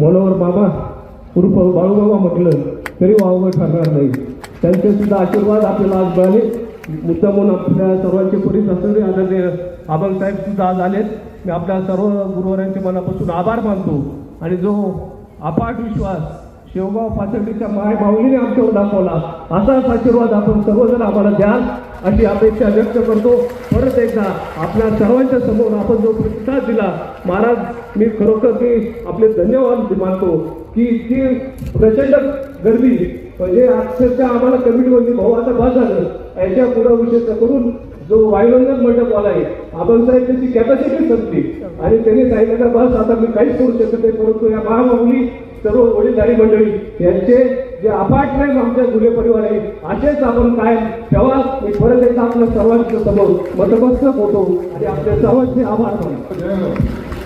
मनोहर बाबा उर्फ बाळूबाबा म्हटलं तरी वावगं ठरणार नाही. त्यांचे सुद्धा आशीर्वाद आपल्याला आज मिळाले. मुद्दा म्हणून आपल्या सर्वांचे परिस असणारे आदरणीय आबाग साहेब सुद्धा आज आलेत. मी आपल्या सर्व गुरुवारांचे मनापासून आभार मानतो. आणि जो अपाट विश्वास शेवगाव पाचवडीच्या माय माऊलीने आमच्यावर दाखवला. असाच आशीर्वाद आपण सर्वजण आम्हाला द्याल अशी अपेक्षा व्यक्त करतो. परत एकदा आपल्या सर्वांच्या समोर आपण जो प्रतिसाद दिला महाराज मी खरोखर ते आपले धन्यवाद मानतो की इतकी प्रचंड गर्दी म्हणजे अक्षरशः आम्हाला कमिटीमध्ये भाऊ आता भाग झालं. याच्या पुढं विषय करून जो वायुरंजन मंडप वाला आहे आपण साहेब त्याची कॅपॅसिटी संपली. आणि त्यांनी सांगितलं बस आता मी काहीच करू शकत नाही परंतु या महामाऊली सर्व वडीलधारी मंडळी यांचे जे अपाट प्रेम आमच्या जुने परिवार आहे असेच आपण काय तेव्हा मी परत एकदा आपल्या सर्वांच्या समोर मतमस्त होतो आणि आपल्या सर्वांचे आभार मानतो.